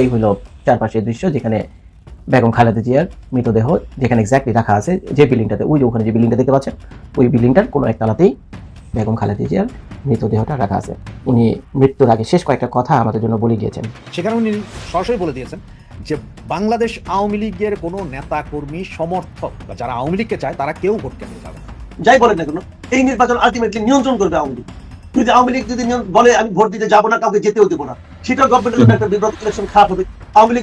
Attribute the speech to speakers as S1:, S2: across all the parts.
S1: এই হলো চারপাশের দৃশ্য যেখানে বেগম খালেদা জিয়ার মৃতদেহ যেখানে এক্স্যাক্টলি রাখা আছে যে বিল্ডিংটাতে ওই যে ওখানে যে বিল্ডিংটা দেখতে পাচ্ছেন ওই বিল্ডিংটার কোনো একতলাতেই বেগম খালেদা জিয়ার মৃতদেহটা রাখা আছে। উনি মৃত্যুর আগে শেষ কয়েকটা কথা আমাদের জন্য বলে গিয়েছেন।
S2: সেখানে উনি সরাসরি বলে দিয়েছেন যে বাংলাদেশ আওয়ামী লীগের কোনো নেতা কর্মী সমর্থক বা যারা আওয়ামী লীগকে চায় তারা কেউ ভোট কেন্দ্রে যাবে
S3: যাই বলেন না কেন এই নির্বাচন আলটিমেটলি নিয়ন্ত্রণ করবে আওয়ামী লীগ। যদি আওয়ামী লীগ যদি বলে আমি ভোট দিতে যাব না, কাউকে যেতেও দেবো না। সেটা গভর্নমেন্টের জন্য একটা ইলেকশন খারাপ হবে।
S4: তিন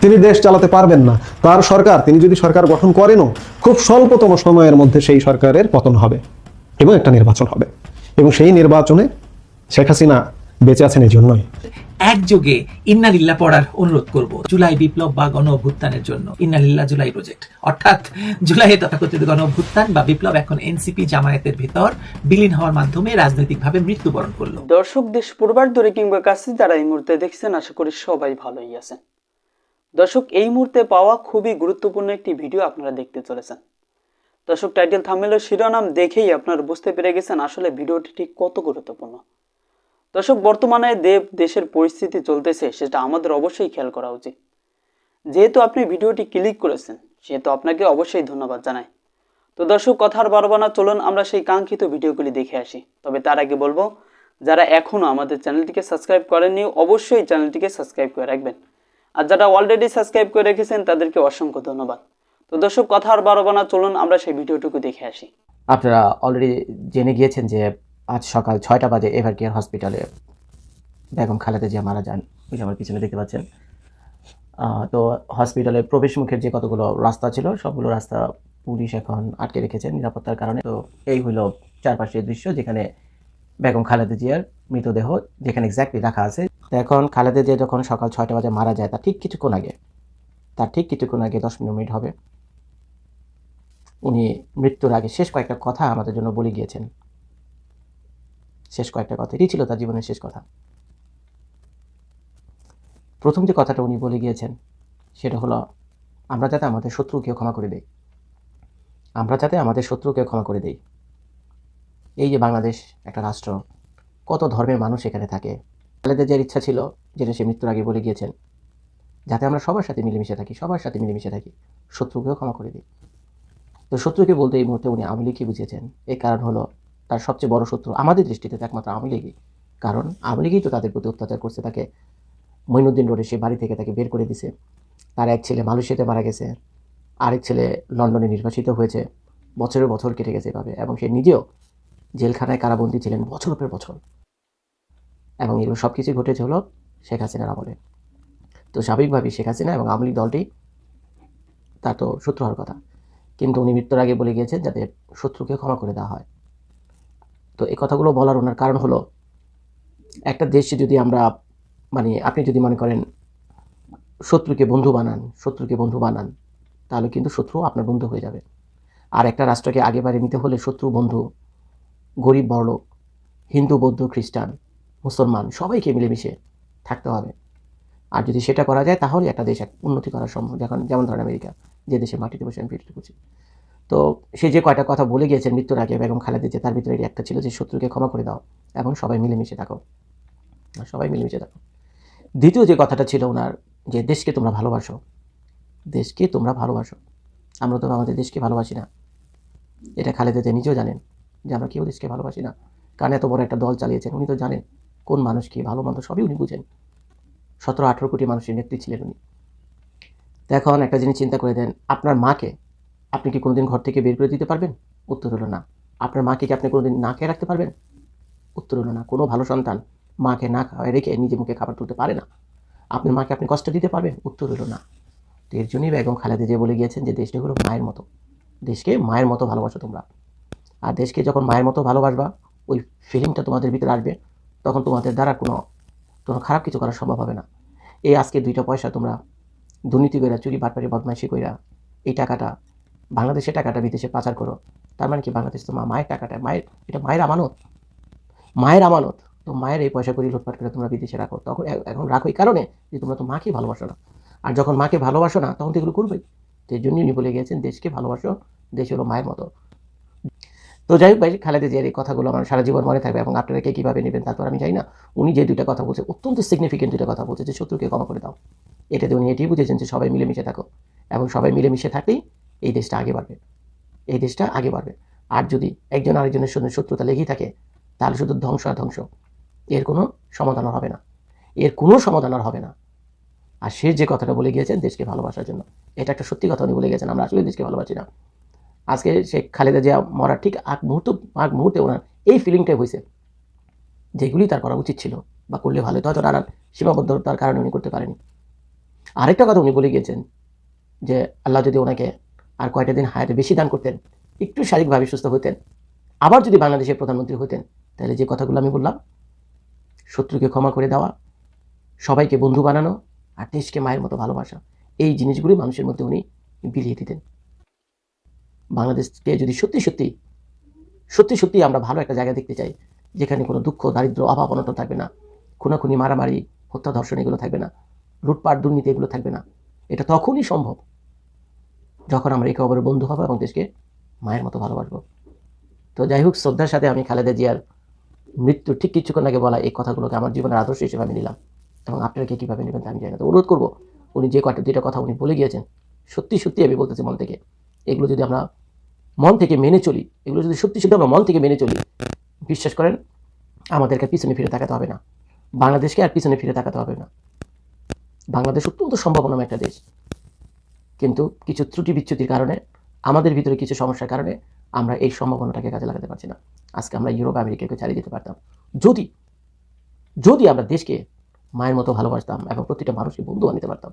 S4: তিনি দেশ চালাতে পারবেন না, তার সরকার, তিনি যদি সরকার গঠন করেনও, খুব স্বল্পতম সময়ের মধ্যে সেই সরকারের পতন হবে এবং একটা নির্বাচন হবে। এবং সেই নির্বাচনে শেখ হাসিনা বেঁচে আছেন এই জন্যই।
S5: একযোগে ইন্নালিল্লা পড়ার অনুরোধ করব। জুলাই বিপ্লব বা গণ অভ্যুত্থানের জন্য। ইন্নালিল্লা জুলাই প্রজেক্ট অর্থাৎ জুলাই তথাকথিত গণ অভ্যুত্থান বা বিপ্লব এখন এনসিপি জামায়াতের ভিতর বিলীন হওয়ার মাধ্যমে রাজনৈতিকভাবে মৃত্যুবরণ করল।
S6: দর্শক, দেশ পূর্বার দূরে কিংবা কাছে যারা এই মুহূর্তে দেখছেন, আশা করি সবাই ভালোই আছেন। দর্শক, এই মুহূর্তে পাওয়া খুবই গুরুত্বপূর্ণ একটি ভিডিও আপনারা দেখতে চলেছেন। দর্শক টাইটেল থামেলের শিরোনাম দেখেই আপনারা বুঝতে পেরে গেছেন আসলে ভিডিওটি ঠিক কত গুরুত্বপূর্ণ। দর্শক, বর্তমানে দেব দেশের পরিস্থিতি চলতেছে, সেটা আমাদের অবশ্যই খেয়াল করা উচিত। যেহেতু আপনি ভিডিওটি ক্লিক করেছেন, সেহেতু আপনাকে অবশ্যই ধন্যবাদ জানাই। তো দর্শক কথার বারবানা চলুন আমরা সেই কাঙ্ক্ষিত ভিডিওগুলি দেখে আসি। তবে তার আগে বলব, যারা এখনও আমাদের চ্যানেলটিকে সাবস্ক্রাইব করেননি, অবশ্যই চ্যানেলটিকে সাবস্ক্রাইব করে রাখবেন। আর যারা অলরেডি সাবস্ক্রাইব করে রেখেছেন, তাদেরকে অসংখ্য ধন্যবাদ। তো দর্শক, কথা আর বারবানা চলুন আমরা সেই ভিডিওটুকু দেখে আসি।
S1: আপনারা অলরেডি জেনে গিয়েছেন যে আজ সকাল ছয়টা বাজে এভার কেয়ার হসপিটালে বেগম খালেদা জিয়া মারা যান। ওই আমার পিছনে দেখতে পাচ্ছেন। তো হসপিটালের প্রবেশ মুখের যে কতগুলো রাস্তা ছিল, সবগুলো রাস্তা পুলিশ এখন আটকে রেখেছেন নিরাপত্তার কারণে। তো এই হলো চারপাশের দৃশ্য, যেখানে বেগম খালেদা জিয়ার মৃতদেহ, যেখানে এক্স্যাক্টলি রাখা আছে। এখন খালেদা জিয়া যখন সকাল ছয়টা বাজে মারা যায়, তার ঠিক কিছুক্ষণ আগে, তার ঠিক কিছুক্ষণ আগে দশ মিনিট হবে, উনি মৃত্যুর আগে শেষ কয়েকটা কথা আমাদের জন্য বলে গিয়েছেন। শেষ কয়েকটা কথা। এটি ছিল তার জীবনের শেষ কথা। প্রথম যে কথাটা উনি বলে গিয়েছেন, সেটা হলো, আমরা যাতে আমাদের শত্রুকে ক্ষমা করে দেই। আমরা যাতে আমাদের শত্রুকে ক্ষমা করে দেই। এই যে বাংলাদেশ একটা রাষ্ট্র, কত ধর্মের মানুষ এখানে থাকে। খালেদা জিয়ার ইচ্ছা ছিল, যেটা সে মৃত্যুর আগে বলে গিয়েছেন, যাতে আমরা সবার সাথে মিলেমিশে থাকি, সবার সাথে মিলেমিশে থাকি, শত্রুকেও ক্ষমা করে দিই। তো শত্রুকে বলতে এই মুহূর্তে উনি আওয়ামী লীগকে বুঝিয়েছেন। এই কারণ হলো তার সবচেয়ে বড় শত্রু আমাদের দৃষ্টিতে একমাত্র আওয়ামী লীগই। কারণ আওয়ামী লীগই তো তাদের প্রতি অত্যাচার করছে, তাকে মঈনুদ্দিন রোডে সে বাড়ি থেকে তাকে বের করে দিছে। তার এক ছেলে মালয়েশিয়াতে মারা গেছে, আরেক ছেলে লন্ডনে নির্বাসিত হয়েছে, বছরের বছর কেটে গেছে এভাবে, এবং সে নিজেও জেলখানায় কারাবন্দী ছিলেন বছর পর বছর। এবং এগুলো সব কিছুই ঘটেছে হলো শেখ হাসিনার আমলে। তো স্বাভাবিকভাবেই শেখ হাসিনা এবং আওয়ামী লীগ দলটি তা তো শত্রু হওয়ার কথা। কিন্তু উনি মৃত্যুর আগে বলে গিয়েছেন যাতে শত্রুকে ক্ষমা করে দেওয়া হয়। তো এই কথাগুলো বলার ওনার কারণ হলো, একটা দেশে যদি আমরা মানে আপনি যদি মনে করেন শত্রুকে বন্ধু বানান, শত্রুকে বন্ধু বানান, তাহলে কিন্তু শত্রু আপনার বন্ধু হয়ে যাবে। আর একটা রাষ্ট্রকে আগে বাড়ি নিতে হলে শত্রু, বন্ধু, গরিব, বড়লোক, হিন্দু, বৌদ্ধ, খ্রিস্টান, মুসলমান, সবাইকে মিলেমিশে থাকতে হবে। আর যদি সেটা করা যায়, তাহলে একটা দেশ উন্নতি করা সম্ভব যখন যেমন ধরেন আমেরিকা, যে দেশে মাটিতে বসে আমি ভিডিওটি করছি তো সে যে কয়টা কথা বলে গিয়েছেন মৃত্যুর আগে বেগম খালেদা যে তার ভিতরে একটা ছিল যে শত্রুকে ক্ষমা করে দাও এবং সবাই মিলেমিশে থাকো। সবাই মিলেমিশে থাকো। দ্বিতীয় যে কথাটা ছিল ওনার যে দেশকে তোমরা ভালোবাসো, দেশকে তোমরা ভালোবাসো। আমরা তো আমাদের দেশকে ভালোবাসি না। এটা খালেদা যে নিজেও জানেন যে আমরা কেউ দেশকে ভালোবাসি না। কারণ এত বড় একটা দল চালিয়েছেন, উনি তো জানেন কোন মানুষ কি ভালো মন্দ সবই উনি বুঝেন। সতেরো আঠেরো কোটি মানুষের নেত্রী ছিলেন উনি। এখন একটা জিনিস চিন্তা করে দেন, আপনার মাকে আপনি কি কোনোদিন ঘর থেকে বের করে দিতে পারবেন? উত্তর হলো না। আপনার মাকে কি আপনি কোনোদিন না খেয়ে রাখতে পারবেন? উত্তর হলো না। কোনো ভালো সন্তান মাকে না খাওয়ায় রেখে নিজে মুখে খাবার তুলতে পারে না। আপনার মাকে আপনি কষ্ট দিতে পারবেন? উত্তর হলো না। তো এর জন্যই বেগম খালেদা যে বলে গিয়েছেন যে, দেশটা হলো মায়ের মতো। দেশকে মায়ের মতো ভালোবাসো তোমরা। আর দেশকে যখন মায়ের মতো ভালোবাসবা, ওই ফিলিংটা তোমাদের ভিতরে আসবে। তখন তোমাদের দ্বারা কোনো কোনো খারাপ কিছু করা সম্ভব হবে না। এই আজকে দুইটা পয়সা তোমরা দুর্নীতি কইরা, চুরি, বাটপারি, বদমাইশি কইরা, এই টাকাটা বাংলাদেশের টাকাটা বিদেশে পাচার করো। তার মানে কি? বাংলাদেশ তো মা- মায়ের টাকাটা। মায়ের এটা মায়ের আমানত। মায়ের আমানত। তো মায়ের এই পয়সা করি লুটপাট করে তোমরা বিদেশে রাখো। তখন এখন রাখো এই কারণে যে তোমরা তো মাকেই ভালোবাসো না। আর যখন মাকে ভালোবাসো না, তখন তো এগুলো করবেই। এই জন্যই উনি বলে গিয়েছেন, দেশকে ভালোবাসো, দেশ হলো মায়ের মতো। তো যাই হোক ভাই, খালেদা জিয়ার এই কথাগুলো আমার সারা জীবন মনে থাকবে এবং আপনারা কে কীভাবে নেবেন তারপর আমি জানি না। উনি যে দুইটা কথা বলছে, অত্যন্ত সিগনিফিকেন্ট দুইটা কথা বলছে যে শত্রুকে ক্ষমা করে দাও। এটাতে উনি এটাই বুঝেছেন যে সবাই মিলেমিশে থাকো। এবং সবাই মিলেমিশে থাকলেই এই দেশটা আগে বাড়বে। এই দেশটা আগে বাড়বে। আর যদি একজন আরেকজনের সঙ্গে শত্রুতা লেগেই থাকে, তাহলে শুধু ধ্বংস আর ধ্বংস। এর কোনো সমাধান আর হবে না। এর কোনো সমাধান আর হবে না। আর সে যে কথাটা বলে গিয়েছেন, দেশকে ভালোবাসার জন্য। এটা একটা সত্যি কথা উনি বলে গেছেন, আমরা আসলে দেশকে ভালোবাসি না। আজকে সে খালেদা জিয়া মরার ঠিক আগ মুহূর্ত, আগ মুহূর্তে ওনার এই ফিলিংটাই হয়েছে। যেগুলি তার করা উচিত ছিল বা করলে ভালো হতো নানান সীমাবদ্ধতার কারণে উনি করতে পারেনি। আরেকটা কথা উনি বলে গিয়েছেন যে, আল্লাহ যদি ওনাকে আর কয়টা দিন হায়াতে বেশি দান করতেন, একটু শারীরিকভাবে সুস্থ হতেন, আবার যদি বাংলাদেশের প্রধানমন্ত্রী হতেন, তাহলে যে কথাগুলো আমি বললাম, শত্রুকে ক্ষমা করে দেওয়া, সবাইকে বন্ধু বানানো, আর দেশকে মায়ের মতো ভালোবাসা, এই জিনিসগুলি মানুষের মধ্যে উনি বিলিয়ে দিতেন। বাংলাদেশকে যদি সত্যি সত্যি সত্যি সত্যি আমরা ভালো একটা জায়গা দেখতে চাই, যেখানে কোনো দুঃখ, দারিদ্র, অভাব, অনটন থাকবে না, খুনাখুনি, মারামারি, হত্যা, ধর্ষণ, এগুলো থাকবে না, লুটপাট, দুর্নীতি, এগুলো থাকবে না, এটা তখনই সম্ভব যখন আমরা একে অপরের বন্ধু হব এবং দেশকে মায়ের মতো ভালোবাসবো। তো যাই হোক, শ্রদ্ধার সাথে আমি খালেদা জিয়ার মৃত্যু ঠিক কিছুক্ষণ আগে বলা এই কথাগুলোকে আমার জীবনের আদর্শ হিসেবে আমি নিলাম এবং আপনারা কে কীভাবে নেবেন আমি জানি না। তো অনুরোধ করব, উনি যে কয়টা, দুইটা কথা উনি বলে গিয়েছেন, সত্যি সত্যি আমি বলতেছি মন থেকে। এগুলো যদি আমরা মন থেকে মেনে চলি, এগুলো যদি সত্যি সত্যি আমরা মন থেকে মেনে চলি, বিশ্বাস করেন, আমাদেরকে পিছনে ফিরে তাকাতে হবে না। বাংলাদেশকে আর পিছনে ফিরে তাকাতে হবে না। বাংলাদেশ অত্যন্ত সম্ভাবনাময় একটা দেশ। কিন্তু কিছু ত্রুটি বিচ্যুতির কারণে আমাদের ভিতরে কিছু সমস্যার কারণে আমরা এই সম্ভাবনাটাকে কাজে লাগাতে পারছি না। আজকে আমরা ইউরোপ আমেরিকাকে চালিয়ে যেতে পারতাম। যদি যদি আমরা দেশকে মায়ের মতো ভালোবাসতাম এবং প্রতিটা মানুষকে বন্ধু বানিতে পারতাম।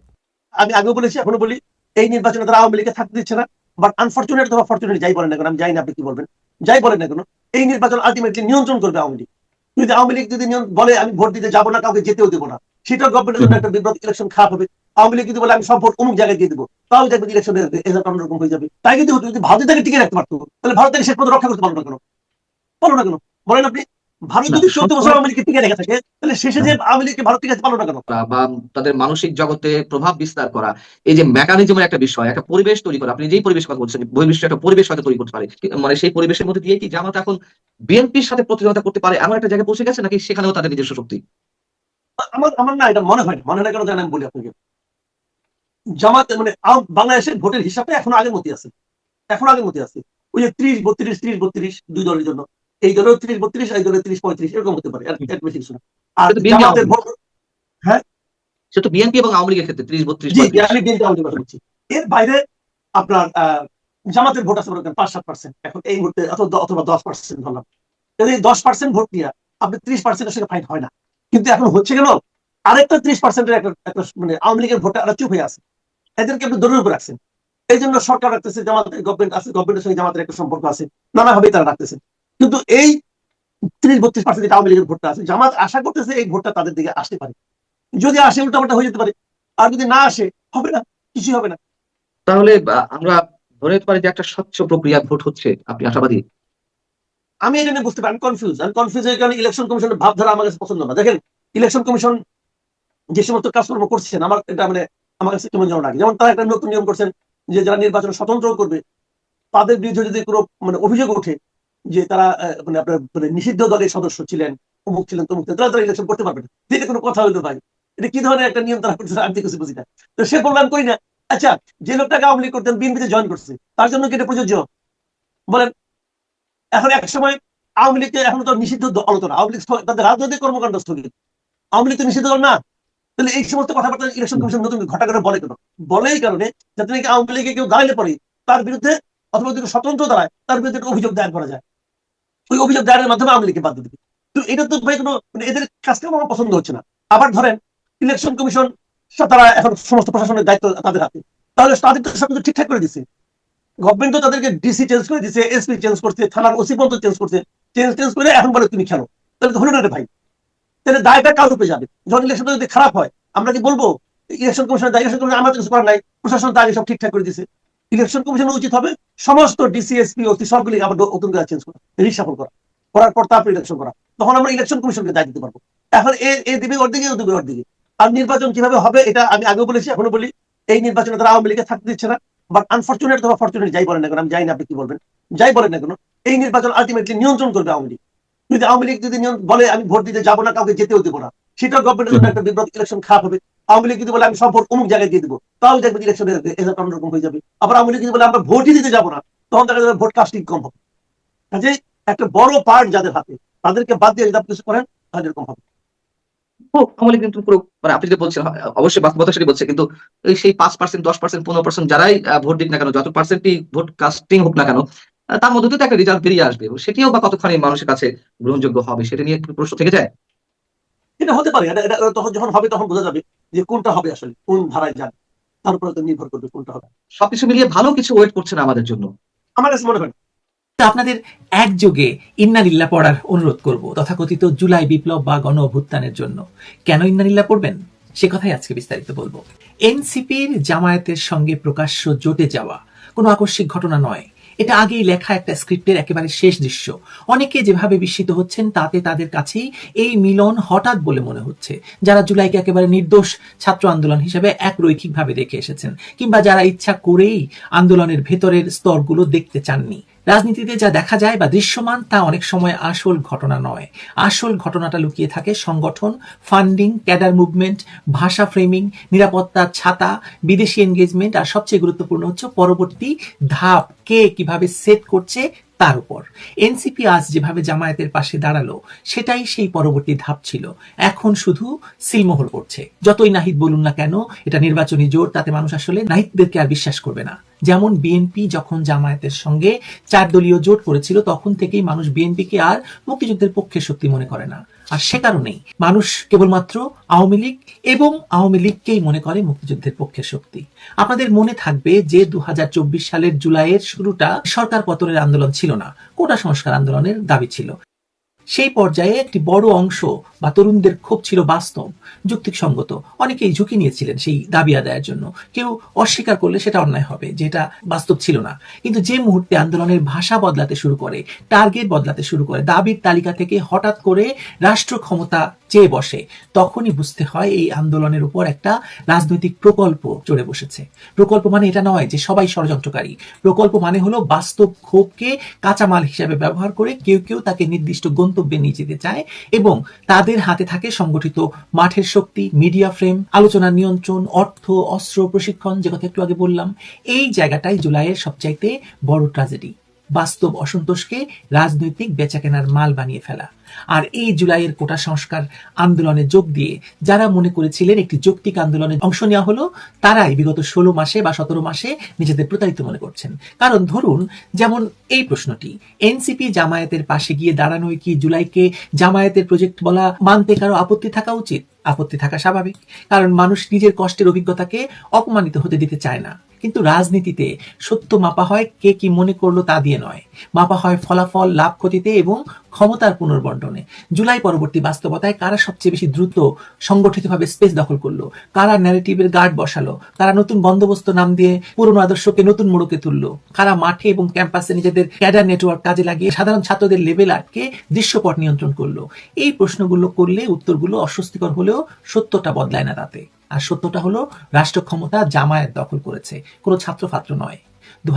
S3: আমি আগেও বলেছি এখনও বলি এই নির্বাচনে তারা আওয়ামী লীগে থাকতে দিচ্ছে না বাট আনফর্চুনেট অথবা ফর্চুনেট যাই বলেন না কেন আমি জানি না আপনি কি বলবেন যাই বলেন না কেন এই নির্বাচন আলটিমেটলি নিয়ন্ত্রণ করবে আওয়ামী লীগ। যদি আওয়ামী লীগ যদি বলে আমি ভোট দিতে যাব না কাউকে যেতেও দেবো না সেটাও গভর্নমেন্টের জন্য একটা বিব্রত ইলেকশন খারাপ হবে। আওয়ামী লীগ যদি বলে আমি ভোট অমুক জায়গায় দিয়ে দেবো তাহলে দেখবেন ইলেকশন রেজাল্ট অন্যরকম হয়ে যাবে। তাই কিন্তু যদি ভারতের টিকে রাখতে পারতো তাহলে ভারত শেষ পর্যন্ত রক্ষা করতে পারল না কেন? পারল না কেন? বলেন আপনি। ভারত যদি
S7: না,
S3: বছর আওয়ামী লীগকে টিকে রেখে থাকে তাহলে শেষে যে আওয়ামী লীগকে ভারত টিকে পারল না কেন?
S7: বা তাদের মানসিক জগতে প্রভাব বিস্তার করা এই যে মেকানিজমের একটা বিষয় একটা পরিবেশ তৈরি করা আপনি যেই পরিবেশ কথা বলছেন বহির্বিশ্ব একটা পরিবেশ হয়তো তৈরি করতে পারে। মানে সেই পরিবেশের মধ্যে দিয়ে কি জামাত এখন বিএনপির সাথে প্রতিযোগিতা করতে পারে এমন একটা জায়গায় পৌঁছে গেছে নাকি সেখানেও তাদের নিজস্ব শক্তি?
S3: আমার আমার না এটা মনে হয় না। মনে হয় না কেন জানেন আমি বলি আপনাকে। জামাত মানে বাংলাদেশের ভোটের হিসাবে এখন আগের মতই আছে। এখন আগের মতই আছে। ওই যে ত্রিশ বত্রিশ ত্রিশ বত্রিশ দুই দলের জন্য। এই দলের ত্রিশ বত্রিশ এই দলের ত্রিশ পঁয়ত্রিশ এরকম হতে পারে। বেশি কিছু না। আর জামাতের ভোট
S7: সে তো বিএনপি এবং আওয়ামী লীগের ক্ষেত্রে ত্রিশ বত্রিশ
S3: এর বাইরে আপনার জামাতের ভোট আছে পাঁচ সাত পার্সেন্ট এখন এই মুহূর্তে অথবা দশ পার্সেন্ট ধরলাম। যদি দশ পার্সেন্ট ভোট নিয়ে আপনি ত্রিশ পার্সেন্টের সঙ্গে ফাইট হয় না। কিন্তু এখন হচ্ছে কেন আরেকটা ত্রিশ পার্সেন্টের একটা মানে আওয়ামী লীগের ভোটটা আরও চুপ হয়ে আছে। এদেরকে আপনি দৌড়ের উপর রাখছেন। এই জন্য সরকার রাখতেছে জামাতের গভর্নমেন্ট আছে গভর্নমেন্টের সঙ্গে জামাতের একটা সম্পর্ক আছে নানাভাবেই তারা রাখতেছেন কিন্তু এই ত্রিশ বত্রিশ পার্সেন্ট আওয়ামী লীগের ভোটটা আছে। জামাত আশা করতেছে এই ভোটটা তাদের দিকে আসতে পারে। যদি আসে উল্টাপাল্টা হয়ে যেতে পারে। আর যদি না আসে হবে না কিছুই হবে না।
S7: তাহলে আমরা ধরে নিতে পারি যে একটা স্বচ্ছ প্রক্রিয়া ভোট হচ্ছে। আপনি আশাবাদী?
S3: আমি এটা নিয়ে বুঝতে পারি কনফিউজ আমি কনফিউজ এর কারণে ইলেকশন কমিশনের ভাবধারা আমার কাছে পছন্দ না। দেখেন ইলেকশন কমিশন যে সমস্ত কাজকর্ম করছেন আমার এটা মানে আমার কাছে কেমন যেন লাগে যেমন তারা একটা নতুন নিয়ম করছেন যে যারা নির্বাচন স্বতন্ত্র করবে, তাদের বিরুদ্ধে যদি কোনো মানে অভিযোগ ওঠে যে তারা মানে আপনার মানে নিষিদ্ধ দলের সদস্য ছিলেন, অমুক ছিলেন, তমুক ছিলেন তারা ইলেকশন করতে পারবে না। এটা কোনো কথা হইল ভাই। এটা কি ধরনের একটা নিয়ম তারা করছে আমি তো কিছু তো সে আমি করি না আচ্ছা যে লোকটাকে আওয়ামী লীগ করতেন, বিএনপিতে জয়েন করছে তার জন্য কি এটা প্রযোজ্য? বলেন, এখন এক সময় আওয়ামী লীগকে এখন তো নিষিদ্ধ দল তো না আওয়ামী লীগ তাদের রাজনৈতিক কর্মকাণ্ড স্থগিত। আওয়ামী লীগ তো নিষিদ্ধ দল না। তাহলে এই সমস্ত কথাবার্তা ইলেকশন কমিশন নতুন ঘটা বলে কেন? বলে এই কারণে যাতে নাকি আওয়ামী লীগে কেউ দাঁড়ালে পরে তার বিরুদ্ধে অথবা যদি স্বতন্ত্র দাঁড়ায়, তার বিরুদ্ধে একটা অভিযোগ দায়ের করা যায়। ওই অভিযোগ দায়ের মাধ্যমে আওয়ামী লীগকে বাদ দিবে তো এটা তো ভাই কোনো মানে এদের কাজকে আমার পছন্দ হচ্ছে না। আবার ধরেন ইলেকশন কমিশন তারা এখন সমস্ত প্রশাসনের দায়িত্ব তাদের হাতে। তাহলে তাদের তো সব কিছু ঠিকঠাক করে দিচ্ছে গভর্নমেন্ট তো তাদেরকে ডিসি চেঞ্জ করে দিচ্ছে এসপি চেঞ্জ করছে, থানার ওসি পর্যন্ত চেঞ্জ করছে। চেঞ্জ চেঞ্জ করে এখন বলে তুমি খেলো। তাহলে হলো না রে ভাই। তাহলে দায়টা কার উপরে যাবে? যখন ইলেকশন যদি খারাপ হয়, আমরা কি বলব? ইলেকশন কমিশনের দায় ইলেকশন কমিশন আমাদের কিছু করার নাই। প্রশাসন দায় সব ঠিকঠাক করে দিচ্ছে ইলেকশন কমিশনের উচিত হবে সমস্ত ডিসি এসপি ওসি সবগুলি আবার নতুন করে চেঞ্জ করা রিসাফল করা। করার পর তারপর ইলেকশন করা। তখন আমরা ইলেকশন কমিশনকে দায় দিতে পারব। এখন এ এ দিবে ওর দিকে ও দিবে ওর দিকে আর নির্বাচন কীভাবে হবে এটা আমি আগেও বলেছি, এখনও বলি। এই নির্বাচনে তারা আওয়ামী লীগে থাকতে দিচ্ছে না। বাট আনফর্চুনেট অথবা ফর্চুনেট যাই বলেন না কেন, আমি জানি না আপনি কি বলবেন। যাই বলেন না কেন, এই নির্বাচন আলটিমেটলি নিয়ন্ত্রণ করবে আওয়ামী লীগ। যদি আওয়ামী লীগ যদি বলে আমি ভোট দিতে যাব না, কাউকে যেতেও দেবো না। সেটাও গভর্নমেন্টের জন্য একটা বিব্রত ইলেকশন খারাপ হবে। আওয়ামী লীগ যদি বলে আমি সব ভোট অমুক জায়গায় দিয়ে দেবো তাও দেখবেন ইলেকশন অন্যরকম হয়ে যাবে আবার আওয়ামী লীগ যদি বলে আমরা ভোটই দিতে যাব না, তখন দেখা যাবে ভোট কাস্টিং কম হবে। কাজে একটা বড় পার্ট যাদের হাতে, তাদেরকে বাদ দিয়ে যদি আপনি কিছু করেন, তাহলে এরকম হবে।
S7: পার্সেন্ট যারাই ভোট দিক না কেন, যত পার্সেন্টই ভোট কাস্টিং হোক না কেন তার মধ্যে তো একটা রেজাল্ট বেরিয়ে আসবে। এবং সেটিও বা কতখানি মানুষের কাছে গ্রহণযোগ্য হবে সেটা নিয়ে একটু প্রশ্ন থেকে যায়?
S3: এটা হতে পারে। তখন যখন হবে তখন বোঝা যাবে যে কোনটা হবে আসলে কোন ধারায় যাবে। তার উপরে তো নির্ভর করবে কোনটা হবে।
S7: সবকিছু মিলিয়ে ভালো কিছু ওয়েট করছে না আমাদের জন্য।
S3: আমার কাছে মনে হয়
S5: আপনাদের একযোগে ইন্নালিল্লা পড়ার অনুরোধ করব তথাকথিত জুলাই বিপ্লব বা গণ অভ্যুত্থানের জন্য। কেন ইন্নালিল্লা পড়বেন? সে কথাই আজকে বিস্তারিত বলব। এনসিপির জামায়াতের সঙ্গে প্রকাশ্য জোটে যাওয়া কোনো আকস্মিক ঘটনা নয়। এটা আগেই লেখা একটা স্ক্রিপ্টের একেবারে শেষ দৃশ্য। অনেকে যেভাবে বিস্মিত হচ্ছেন, তাতে তাদের কাছেই এই মিলন হঠাৎ বলে মনে হচ্ছে। যারা জুলাইকে একেবারে নির্দোষ ছাত্র আন্দোলন হিসেবে এক রৈখিকভাবে দেখে এসেছেন, কিংবা যারা ইচ্ছা করেই আন্দোলনের ভেতরের স্তরগুলো দেখতে চাননি। রাজনীতিতে যা দেখা যায় বা দৃশ্যমান, তা অনেক সময় আসল ঘটনা নয়। আসল ঘটনাটা লুকিয়ে থাকে সংগঠন ফান্ডিং ক্যাডার মুভমেন্ট ভাষা ফ্রেমিং নিরাপত্তা ছাতা, বিদেশি এনগেজমেন্ট আর সবচেয়ে গুরুত্বপূর্ণ হচ্ছে পরবর্তী ধাপ, কে কীভাবে সেট করছে তার উপর। এনসিপি আজ যেভাবে জামায়াতের পাশে দাঁড়াল, সেটাই সেই পরবর্তী ধাপ ছিল। এখন শুধু সিলমোহর করছে। যতই নাহিদ বলুন না কেন, এটা নির্বাচনী জোর, তাতে মানুষ আসলে নাহিদদেরকে আর বিশ্বাস করবে না। যেমন বিএনপি যখন জামায়াতের সঙ্গে চার দলীয় জোট করেছিল, তখন থেকেই মানুষ বিএনপিকে আর মুক্তিযুদ্ধের পক্ষে সত্যি মনে করে না। আর সে কারণেই মানুষ কেবলমাত্র আওয়ামী লীগ এবং আওয়ামী লীগকেই মনে করে মুক্তিযুদ্ধের পক্ষে শক্তি। আপনাদের মনে থাকবে যে দু হাজার চব্বিশ সালের জুলাইয়ের শুরুটা সরকার পতনের আন্দোলন ছিল না, কোটা সংস্কার আন্দোলনের দাবি ছিল। সেই পর্যায়ে একটি বড় অংশ বা তরুণদের ক্ষোভ ছিল বাস্তব, যুক্তিসঙ্গত। অনেকেই ঝুঁকি নিয়েছিলেন সেই দাবি আদায়ের জন্য। কেউ অস্বীকার করলে সেটা অন্যায় হবে, যেটা বাস্তব ছিল না। কিন্তু যে মুহূর্তে আন্দোলনের ভাষা বদলাতে শুরু করে, টার্গেট বদলাতে শুরু করে, দাবির তালিকা থেকে হঠাৎ করে রাষ্ট্র ক্ষমতা চেয়ে বসে। তখনই বুঝতে হয় এই আন্দোলনের উপর একটা রাজনৈতিক প্রকল্প চড়ে বসেছে। প্রকল্প মানে এটা নয় যে সবাই ষড়যন্ত্রকারী। প্রকল্প মানে হলো বাস্তব ক্ষোভকে কাঁচামাল হিসাবে ব্যবহার করে কেউ কেউ তাকে নির্দিষ্ট গন্তব্যে নিয়ে যেতে চায় এবং তাদের হাতে থাকে সংগঠিত মাঠের শক্তি, মিডিয়া ফ্রেম, আলোচনা নিয়ন্ত্রণ, অর্থ, অস্ত্র, প্রশিক্ষণ, যে কথা একটু আগে বললাম। এই জায়গাটাই জুলাইয়ের সবচাইতে বড় ট্রাজেডি। বাস্তব অসন্তোষকে রাজনৈতিক বেচাকেনার মাল বানিয়ে ফেলা। আর এই জুলাইয়ের কোটা সংস্কার আন্দোলনে যোগ দিয়ে যারা মনে করেছিলেন একটি যৌক্তিক আন্দোলনে অংশ নেওয়া হলো, তারাই বিগত ষোলো মাসে বা সতেরো মাসে নিজেদের প্রতারিত মনে করছেন। কারণ ধরুন, যেমন এই প্রশ্নটি, এনসিপি জামায়াতের পাশে গিয়ে দাঁড়ানোয় কি জুলাইকে জামায়াতের প্রজেক্ট বলা মানতে কারও আপত্তি থাকা উচিত। আপত্তি থাকা স্বাভাবিক। কারণ মানুষ নিজের কষ্টের অভিজ্ঞতাকে অপমানিত হতে দিতে চায় না। কিন্তু রাজনীতিতে সত্য মাপা হয় কে কি মনে করল তা দিয়ে নয়। মাপা হয় ফলাফল, লাভ ক্ষতিতে এবং ক্ষমতার পুনর্বন্টনে। জুলাই পরবর্তী বাস্তবতায় কারা সবচেয়ে বেশি দ্রুত সংগঠিতভাবে স্পেস দখল করল? কারা ন্যারেটিভের গার্ড বসালো? কারা নতুন বন্দোবস্ত নাম দিয়ে পুরনো আদর্শকে নতুন মোড়কে তুললো? কারা মাঠে এবং ক্যাম্পাসে নিজেদের ক্যাডার নেটওয়ার্ক কাজে লাগিয়ে সাধারণ ছাত্রদের লেভেল আটকে দৃশ্যপট নিয়ন্ত্রণ করল? এই প্রশ্নগুলো করলে উত্তরগুলো অস্বস্তিকর হলেও সত্যটা বদলায় না তাতে। আর সত্যটা হলো রাষ্ট্র ক্ষমতা জামায়াত দখল করেছে। কোনো ছাত্র ফাত্র নয়। দু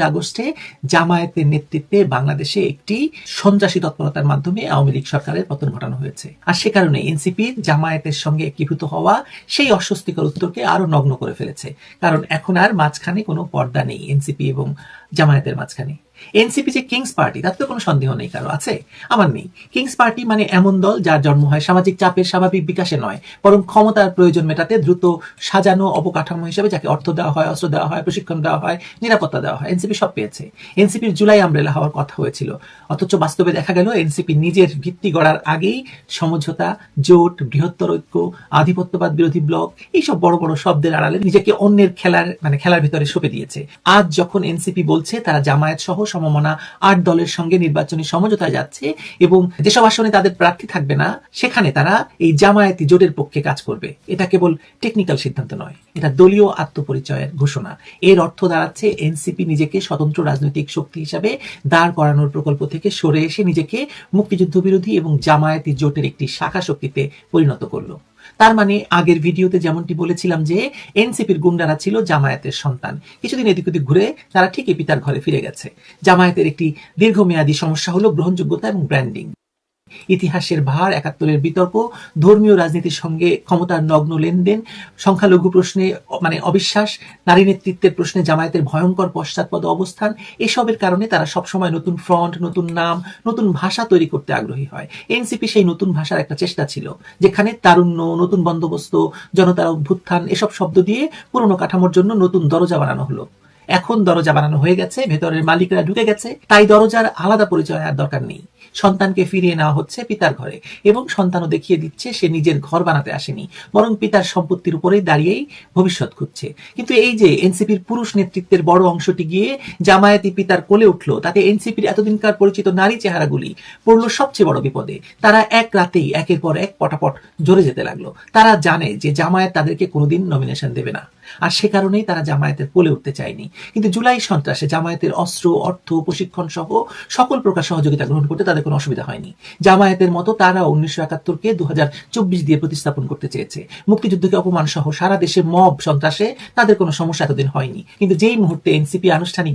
S5: আগস্টে জামায়াতের নেতৃত্বে বাংলাদেশে একটি সন্ত্রাসী তৎপরতার মাধ্যমে আওয়ামী লীগ সরকারের পতন ঘটানো হয়েছে। আর সে কারণে এনসিপি জামায়াতের সঙ্গে একীভূত হওয়া সেই অস্বস্তিকর উত্তরকে আরও নগ্ন করে ফেলেছে। কারণ এখন আর মাঝখানে কোনো পর্দা নেই এনসিপি এবং জামায়াতের মাঝখানে। এনসিপি যে কিংস পার্টি, তাতে তো কোনো সন্দেহ নেই কারও, আছে? আমার নেই। কিংস পার্টি মানে এমন দল যার জন্ম হয় সামাজিক চাপের স্বাভাবিক বিকাশে নয়, বরং ক্ষমতার প্রয়োজন মেটাতে দ্রুত সাজানো, অবকাঠামো হিসেবে যাকে অর্থ দেওয়া হয়, অস্ত্র দেওয়া হয়, প্রশিক্ষণ দেওয়া হয় নিরাপত্তা দেওয়া হয়। এনসিপি সব পেয়েছে। এনসিপির জুলাই আমরেলা হওয়ার কথা হয়েছিল। অথচ বাস্তবে দেখা গেল, এনসিপি নিজের ভিত্তি গড়ার আগেই সমঝোতা, জোট, বৃহত্তর ঐক্য, আধিপত্যবাদ বিরোধী ব্লক, এইসব বড় বড় শব্দের আড়ালে নিজেকে অন্যের খেলার মানে খেলার ভিতরে সঁপে দিয়েছে। আজ যখন এনসিপি বলছে, তারা জামায়াত সহ সমমনা আট দলের সঙ্গে নির্বাচনী সমঝোতায় যাচ্ছে এবং যেসব আসনে তাদের প্রার্থী থাকবে না, সেখানে তারা এই জামায়াতি জোটের পক্ষে কাজ করবে। এটা কেবল টেকনিক্যাল সিদ্ধান্ত নয়, এটা দলীয় আত্মপরিচয়ের ঘোষণা। এর অর্থ দাঁড়াচ্ছে এনসিপি নিজেকে স্বতন্ত্র রাজনৈতিক শক্তি হিসাবে দাঁড় করানোর প্রকল্প থেকে সরে এসে নিজেকে মুক্তিযুদ্ধ বিরোধী এবং জামায়াতি জোটের একটি শাখা শক্তিতে পরিণত করল। তার মানে আগের ভিডিওতে যেমনটি বলেছিলাম যে এনসিপির গুন্ডারা ছিল জামায়াতের সন্তান। কিছুদিন এদিক ওদিক ঘুরে তারা ঠিকই পিতার ঘরে ফিরে গেছে। জামায়াতের একটি দীর্ঘমেয়াদী সমস্যা হলো গ্রহণযোগ্যতা এবং ব্র্যান্ডিং ইতিহাসের ভার, একাত্তরের বিতর্ক, ধর্মীয় রাজনীতির সঙ্গে ক্ষমতার নগ্ন লেনদেন, সংখ্যালঘু প্রশ্নে মানে অবিশ্বাস, নারী নেতৃত্বের প্রশ্নে জামায়াতের ভয়ঙ্কর পশ্চাৎপদ অবস্থান, এসবের কারণে তারা সবসময় নতুন ফ্রন্ট, নতুন নাম, নতুন ভাষা তৈরি করতে আগ্রহী হয়। এনসিপি সেই নতুন ভাষার একটা চেষ্টা ছিল, যেখানে তারুণ্য, নতুন বন্দোবস্ত, জনতার অভ্যুত্থান, এসব শব্দ দিয়ে পুরনো কাঠামোর জন্য নতুন দরজা বানানো হলো। এখন দরজা বানানো হয়ে গেছে, ভেতরের মালিকরা ঢুকে গেছে, তাই দরজার আলাদা পরিচয় আর দরকার নেই। সন্তানকে ফিরিয়ে নেওয়া হচ্ছে পিতার ঘরে এবং সন্তানও দেখিয়ে দিচ্ছে সে নিজের ঘর বানাতে আসেনি, বরং পিতার সম্পত্তির উপরেই দাঁড়িয়েই ভবিষ্যৎ খুঁজছে। কিন্তু এই যে এনসিপির পুরুষ নেতৃত্বের বড় অংশটি গিয়ে জামায়াতি পিতার কোলে উঠল, তাতে এনসিপির এতদিনকার পরিচিত নারী চেহারাগুলি পড়ল সবচেয়ে বড় বিপদে। তারা এক রাতেই একের পর এক পটাপট জোরে যেতে লাগল। তারা জানে যে জামায়াত তাদেরকে কোনোদিন নমিনেশন দেবে না। আর সে কারণেই তারা জামায়াতের কোলে উঠতে চায়নি। কিন্তু জুলাই সন্ত্রাসে জামায়াতের অস্ত্র, অর্থ, প্রশিক্ষণ সহ সকল প্রকার সহযোগিতা গ্রহণ করতে তাদের কোনো অসুবিধা হয়নি। জামায়াতের মতো তারা উনিশশো একাত্তরকে দু দিয়ে প্রতিস্থাপন করতে চেয়েছে। মুক্তিযুদ্ধকে অপমান সহ সারা দেশে মব সন্ত্রাসে তাদের কোনো সমস্যা এতদিন হয়নি। কিন্তু যেই মুহূর্তে এনসিপি আনুষ্ঠানিক